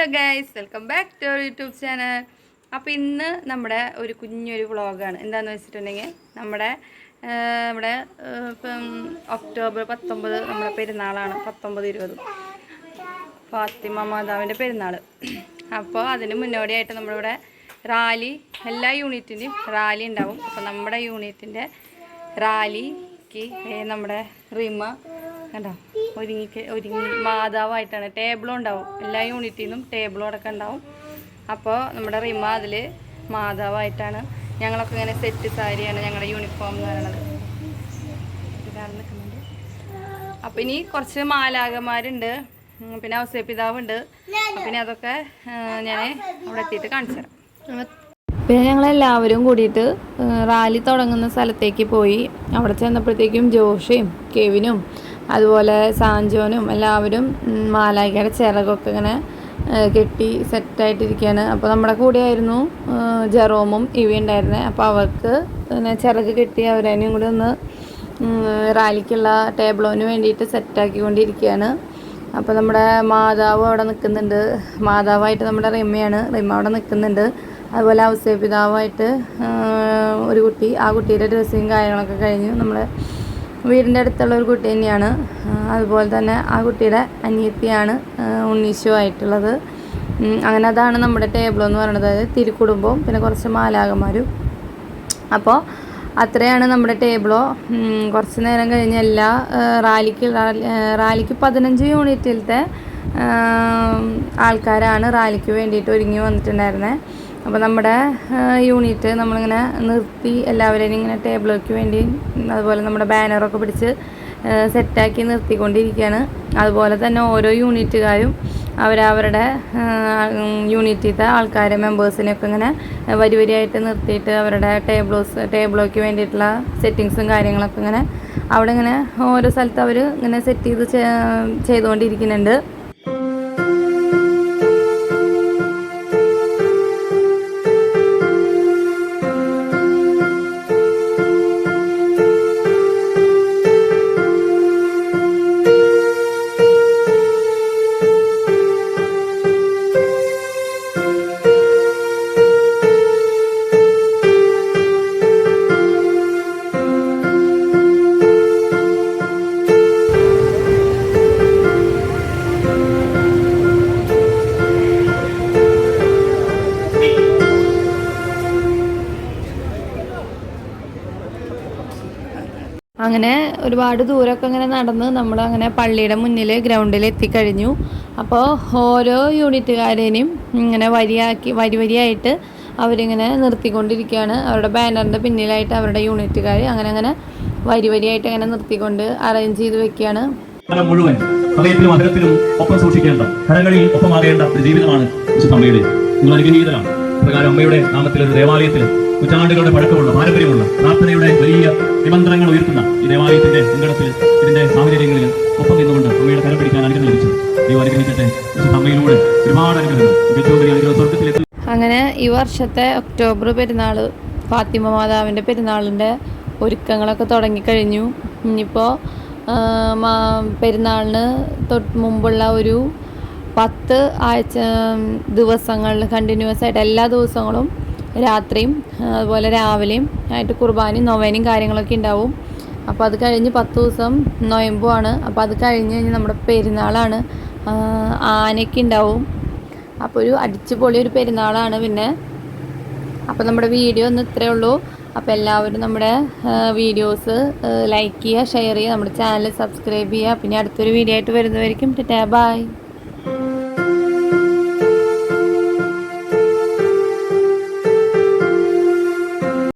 Hello guys welcome back to our YouTube channel. അപ്പോൾ ഇന്ന് നമ്മുടെ ഒരു കുഞ്ഞൊരു വ്ളോഗാണ്. എന്താണെന്ന് വെച്ചിട്ടുണ്ടെങ്കിൽ നമ്മുടെ നമ്മുടെ ഇപ്പം ഒക്ടോബർ പത്തൊമ്പത് നമ്മുടെ പെരുന്നാളാണ്. പത്തൊമ്പത് ഇരുപത്. ഫാത്തിമ മാതാവിന്റെ പെരുന്നാൾ അപ്പോൾ അതിന് മുന്നോടിയായിട്ട് നമ്മളിവിടെ റാലി എല്ലാ യൂണിറ്റിന്റെയും റാലി ഉണ്ടാവും. അപ്പോൾ നമ്മുടെ യൂണിറ്റിന്റെ റാലിക്ക് നമ്മുടെ റിമ കണ്ടോ? ഒരുങ്ങി ഒരുങ്ങി മാതാവായിട്ടാണ്. ടേബിളും ഉണ്ടാവും. എല്ലാ യൂണിറ്റിൽ നിന്നും ടേബിളും അടക്കം ഉണ്ടാവും. അപ്പോൾ നമ്മുടെ റിമ അതിൽ മാതാവായിട്ടാണ്. ഞങ്ങളൊക്കെ ഇങ്ങനെ സെറ്റ് സാരിയാണ് ഞങ്ങളുടെ യൂണിഫോം എന്ന് പറയുന്നത് ഇതാണ് നിൽക്കുന്നുണ്ട് അപ്പോൾ ഇനി കുറച്ച് മാലാകന്മാരുണ്ട് പിന്നെ പിന്നെ ഔസേപിതാവുണ്ട്. പിന്നെ അതൊക്കെ ഞാൻ അവിടെ എത്തിയിട്ട് കാണിച്ചു തരാം. പിന്നെ ഞങ്ങളെല്ലാവരും കൂടിയിട്ട് റാലി തുടങ്ങുന്ന സ്ഥലത്തേക്ക് പോയി. അവിടെ ചെന്നപ്പോഴത്തേക്കും ജോഷയും കെവിനും അതുപോലെ സാഞ്ചോനും എല്ലാവരും മാലാഖയുടെ ചിറകൊക്കെ ഇങ്ങനെ കെട്ടി സെറ്റായിട്ടിരിക്കുകയാണ് അപ്പോൾ നമ്മുടെ കൂടെയായിരുന്നു ജെറോമും ഇവി ഉണ്ടായിരുന്നത് അപ്പോൾ അവർക്ക് പിന്നെ ചിറക് കെട്ടി അവരേനെയും കൂടി ഒന്ന് റാലിക്കുള്ള ടേബിളോന് വേണ്ടിയിട്ട് സെറ്റാക്കിക്കൊണ്ടിരിക്കുകയാണ് അപ്പോൾ നമ്മുടെ മാതാവ് അവിടെ നിൽക്കുന്നുണ്ട്. മാതാവായിട്ട് നമ്മുടെ റിമയാണ്. റിമ അവിടെ നിൽക്കുന്നുണ്ട്. അതുപോലെ ഔസേ പിതാവായിട്ട് ഒരു കുട്ടി. ആ കുട്ടിയുടെ ഡ്രസ്സിങ് കാര്യങ്ങളൊക്കെ കഴിഞ്ഞ് നമ്മുടെ വീടിന്റെ അടുത്തുള്ള ഒരു കുട്ടി തന്നെയാണ്. അതുപോലെ തന്നെ ആ കുട്ടിയുടെ അനിയത്തിയാണ് ഉണ്ണീശോ ആയിട്ടുള്ളത് അങ്ങനെ അതാണ് നമ്മുടെ ടേബിൾ എന്ന് പറയുന്നത്. അതായത് തിരുക്കുടുംബവും പിന്നെ കുറച്ച് മാലാകന്മാരും അപ്പോൾ അത്രയാണ് നമ്മുടെ ടേബിളോ. കുറച്ച് നേരം കഴിഞ്ഞ് എല്ലാ റാലിക്ക് റാലി- റാലിക്ക് പതിനഞ്ച് യൂണിറ്റിലത്തെ ആൾക്കാരാണ് റാലിക്ക് വേണ്ടിയിട്ട് ഒരുങ്ങി വന്നിട്ടുണ്ടായിരുന്നത് അപ്പോൾ നമ്മുടെ യൂണിറ്റ് നമ്മളിങ്ങനെ നിർത്തി എല്ലാവരെയും ഇങ്ങനെ ടേബിളേക്ക് വേണ്ടി അതുപോലെ നമ്മുടെ ബാനറൊക്കെ പിടിച്ച് സെറ്റാക്കി നിർത്തിക്കൊണ്ടിരിക്കുകയാണ് അതുപോലെ തന്നെ ഓരോ യൂണിറ്റുകാരും അവരവരുടെ യൂണിറ്റിലത്തെ ആൾക്കാരെ മെമ്പേഴ്സിനെയൊക്കെ ഇങ്ങനെ വരി വരിയായിട്ട് നിർത്തിയിട്ട് അവരുടെ ടേബിൾസ് ടേബിളോക്ക് വേണ്ടിയിട്ടുള്ള സെറ്റിങ്സും കാര്യങ്ങളൊക്കെ ഇങ്ങനെ അവിടെ ഇങ്ങനെ ഓരോ സ്ഥലത്ത് അവർ ഇങ്ങനെ സെറ്റ് ചെയ്ത് ചെയ്തുകൊണ്ടിരിക്കുന്നുണ്ട്. അങ്ങനെ ഒരുപാട് ദൂരമൊക്കെ ഇങ്ങനെ നടന്ന് നമ്മൾ അങ്ങനെ പള്ളിയുടെ മുന്നിൽ ഗ്രൗണ്ടിൽ എത്തിക്കഴിഞ്ഞു. അപ്പോൾ ഓരോ യൂണിറ്റുകാരേനെയും ഇങ്ങനെ വരിയാക്കി വരി വരിയായിട്ട് അവരിങ്ങനെ നിർത്തിക്കൊണ്ടിരിക്കുകയാണ് അവരുടെ ബാനറിന്റെ പിന്നിലായിട്ട് അവരുടെ യൂണിറ്റുകാർ അങ്ങനെ അങ്ങനെ വരി വരിയായിട്ട് അങ്ങനെ നിർത്തിക്കൊണ്ട് അറേഞ്ച് ചെയ്ത് വെക്കുകയാണ് മുഴുവൻ ഒപ്പം സൂക്ഷിക്കേണ്ട ജീവിതമാണ് വിശുദ്ധ അമ്മയുടെ. നിങ്ങൾ അമ്മയുടെ ദേവാലയത്തിൽ നൂറ്റാണ്ടുകളുടെ പഴക്കമുള്ള പാരമ്പര്യമുള്ള പ്രാർത്ഥനയുടെ വലിയ നിമന്ത്രണങ്ങൾ ഉയർത്തുന്ന ഈ ദേവാലയത്തിന്റെ അങ്കണത്തിൽ ഇതിന്റെ സാഹചര്യങ്ങളിൽ ഒപ്പം നിന്നുകൊണ്ട് അമ്മയുടെ കരം പിടിക്കാൻ അനുഗ്രഹം ലഭിച്ചു. ദൈവം അനുഗ്രഹിക്കട്ടെ. അമ്മയിലൂടെ ഒരുപാട് അനുഗ്രഹങ്ങൾ. അനുഗ്രഹം സ്വർഗത്തിലെത്തി. അങ്ങനെ ഈ വർഷത്തെ ഒക്ടോബർ പെരുന്നാൾ ഫാത്തിമ മാതാവിന്റെ പെരുന്നാളിന്റെ ഒരുക്കങ്ങളൊക്കെ തുടങ്ങിക്കഴിഞ്ഞു. ഇനിയിപ്പോൾ പെരുന്നാളിന് തൊട്ട് മുമ്പുള്ള ഒരു പത്ത് ആഴ്ച ദിവസങ്ങളിൽ കണ്ടിന്യൂസ് ആയിട്ട് എല്ലാ ദിവസങ്ങളും രാത്രിയും അതുപോലെ രാവിലെയും ആയിട്ട് കുർബാനയും നൊവേനയും കാര്യങ്ങളൊക്കെ ഉണ്ടാവും. അപ്പോൾ അത് കഴിഞ്ഞ് പത്ത് ദിവസം നൊയമ്പുമാണ് അപ്പോൾ അത് കഴിഞ്ഞ് കഴിഞ്ഞ് നമ്മുടെ പെരുന്നാളാണ്. ആനയ്ക്ക് ഉണ്ടാവും. അപ്പോൾ ഒരു അടിച്ചുപൊളി ഒരു പെരുന്നാളാണ് പിന്നെ. അപ്പോൾ നമ്മുടെ വീഡിയോ ഒന്ന് ഇത്രയേ ഉള്ളൂ. അപ്പോൾ എല്ലാവരും നമ്മുടെ വീഡിയോസ് ലൈക്ക് ചെയ്യുക ഷെയർ ചെയ്യുക നമ്മുടെ ചാനൽ സബ്സ്ക്രൈബ് ചെയ്യുക. പിന്നെ അടുത്തൊരു വീഡിയോ ആയിട്ട് വരുന്നവരിക്കും ടാ ബൈ